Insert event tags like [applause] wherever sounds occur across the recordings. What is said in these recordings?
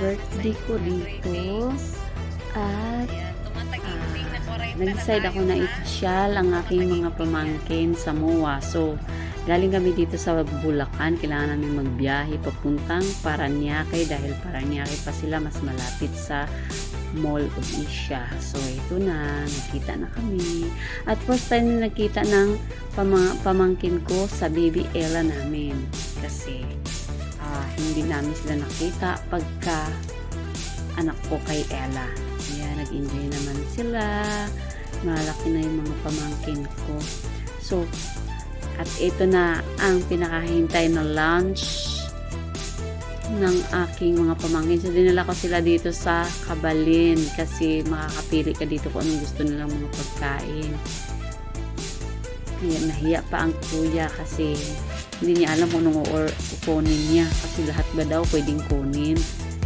birthday ko dito. At ah, nag-decide ako na ipasyal ang aking mga pamangkin sa MOA. So, galing kami dito sa Bulacan. Kailangan namin magbiyahe papuntang Paranaque dahil Paranaque pa sila mas malapit sa Mall of Asia. So, ito na. Nakita na kami. At first time na nakita ng pama- pamangkin ko sa baby Ella namin. Kasi, ah, hindi namin sila nakita pagka anak ko kay Ella. Kaya nag-enjoy naman sila. Malaki na yung mga pamangkin ko. So, at ito na ang pinakahintay na lunch ng aking mga pamangkin. So, dinala ko sila dito sa Kabalin kasi makakapili ka dito kung anong gusto nilang mga pagkain. Kaya nahiya pa ang kuya kasi hindi niya alam kung anong or kukunin niya kasi lahat ba daw pwedeng kunin.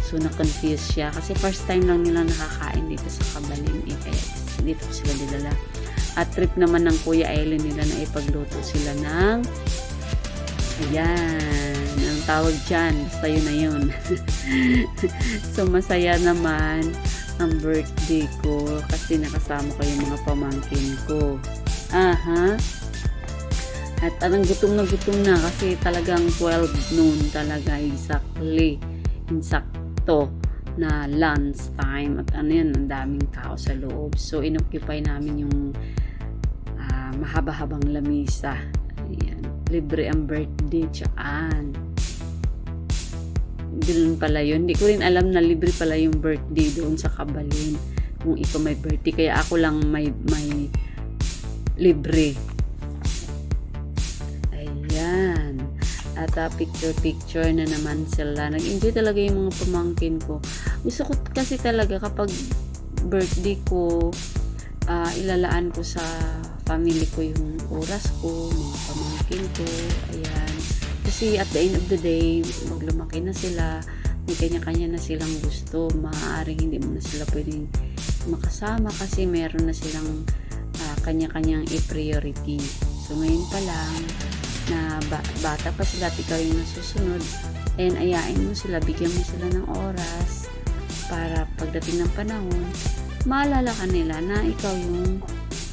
So, na-confuse siya kasi first time lang nila nakakain dito sa Kabalin eh, kaya dito sila dinala. At trip naman ng Kuya Eileen nila na ipagluto sila ng ayan, ang tawag dyan, basta yun na yun. [laughs] so, masaya naman ang birthday ko kasi nakasama ko yung mga pamangkin ko. Aha. At anong gutom na gutom na kasi talagang 12 noon talaga exactly. Insakto na lunch time at ano yan, ang daming tao sa loob. So, inoccupy namin yung ah, mahaba-habang lamisa. Ayan. Libre ang birthday, tsaan. Ganun pala yun. Hindi ko rin alam na libre pala yung birthday doon sa Kabalin. Kung ikaw may birthday. Kaya ako lang may, may libre. At ah, picture-picture na naman sila. Nag-enjoy talaga yung mga pamangkin ko. Gusto ko kasi talaga kapag birthday ko, ah, ilalaan ko sa family ko yung oras ko, mga pamangkin ko. Ayan. Kasi at the end of the day, maglumaki na sila, may kanya-kanya na silang gusto. Maaaring hindi mo na sila pwedeng makasama kasi meron na silang ah, kanya-kanyang i-priority. So, ngayon pa lang, na ba- bata pa sila at ikaw yung nasusunod, and ayain mo sila, bigyan mo sila ng oras para pagdating ng panahon, maalala ka nila na ikaw yung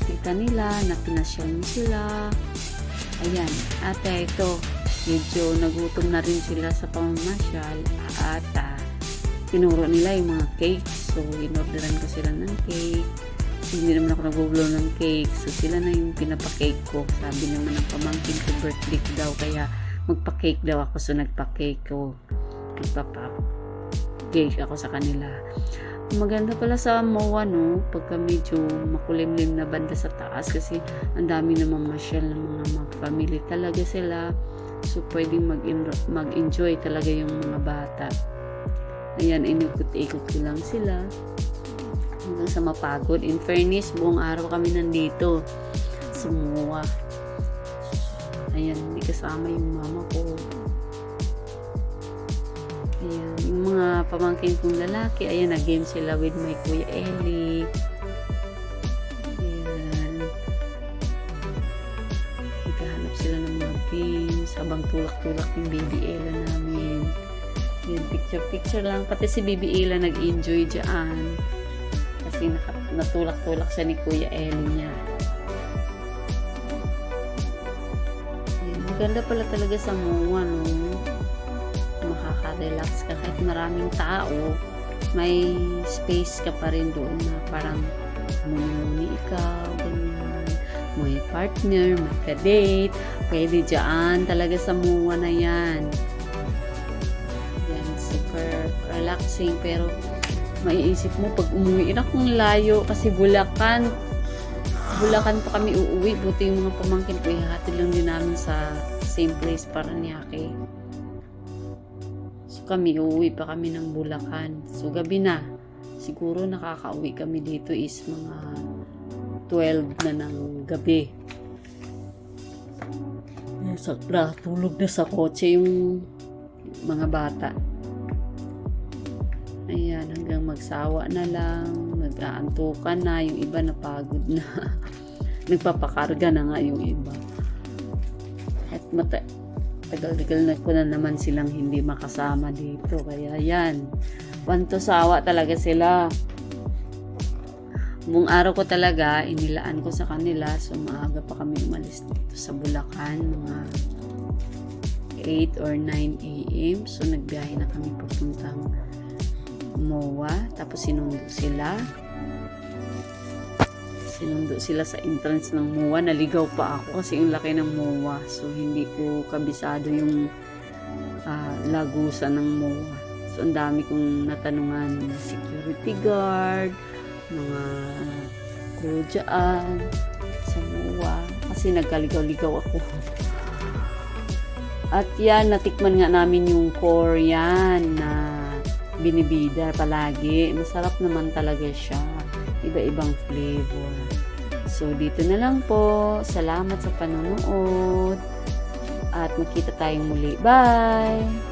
tita nila, na pinasyal mo sila. Ayan. At eh, ito, medyo nagutom na rin sila sa pamamasyal at ah, tinuro nila yung mga cakes. So, inorderan ko sila ng cake. Hindi naman ako nag-blow ng cake. So, sila na yung pinapa-cake ko. Sabi naman ng pamangkin ko, birthday ko daw. Kaya, magpa-cake daw ako. So, nagpa-cake ko. Nagpa-cake ako sa kanila. Maganda pala sa MOA, no? Pagka medyo makulimlim na banda sa taas. Kasi, ang dami namang masyal ng mga, mga family. Talaga sila. So, pwedeng mag- mag-enjoy talaga yung mga bata. Ayan, inikot-ikot ko lang sila hanggang sa mapagod. In fairness, buong araw kami nandito. Sumuwa. Ayan, hindi kasama yung mama ko. Ayan, yung mga pamangkin kong lalaki, ayan, nag-game sila with my kuya Ellie. Ayan. Naghahanap sila ng mga games habang tulak-tulak yung baby Ella namin. Ayan, picture-picture lang. Pati si baby Ella nag-enjoy dyan kasi natulak-tulak siya ni Kuya Ellie niya. Ayun, maganda pala talaga sa MOA, no? Makaka-relax ka kahit maraming tao. May space ka pa rin doon na parang muni ikaw, ganyan. May partner, may ka-date. Pwede dyan talaga sa MOA na yan. Yan, super relaxing pero maiisip mo pag umuwi na kung layo kasi Bulacan. Bulacan pa kami uuwi buti yung mga pamangkin ko ihahatid lang din namin sa same place Paranaque so kami uuwi pa kami ng Bulacan. So gabi na. Siguro nakakauwi kami dito is mga 12 na ng gabi. Sakra tulog na sa kotse yung mga bata Ayan, hanggang magsawa na lang, nag-aantukan na, yung iba napagod na. [laughs] Nagpapakarga na nga yung iba. At mata tagal-tagal na ko na naman silang hindi makasama dito. Kaya yan, wanto sawa talaga sila. Buong araw ko talaga, inilaan ko sa kanila. So, maaga pa kami umalis dito sa Bulacan. Mga 8 or 9 a.m. So, nagbiyahe na kami papuntang MOA. Tapos, sinundo sila. Sinundo sila sa entrance ng MOA. Naligaw pa ako kasi yung laki ng MOA. So, hindi ko kabisado yung ah, lagusan ng MOA. So, ang dami kong natanungan. Security guard, mga crew dyan, sa MOA. Kasi nagkaligaw-ligaw ako. At yan, natikman nga namin yung Korean na binibida palagi. Masarap naman talaga siya. Iba-ibang flavor. So, dito na lang po. Salamat sa panonood. At magkita tayong muli. Bye!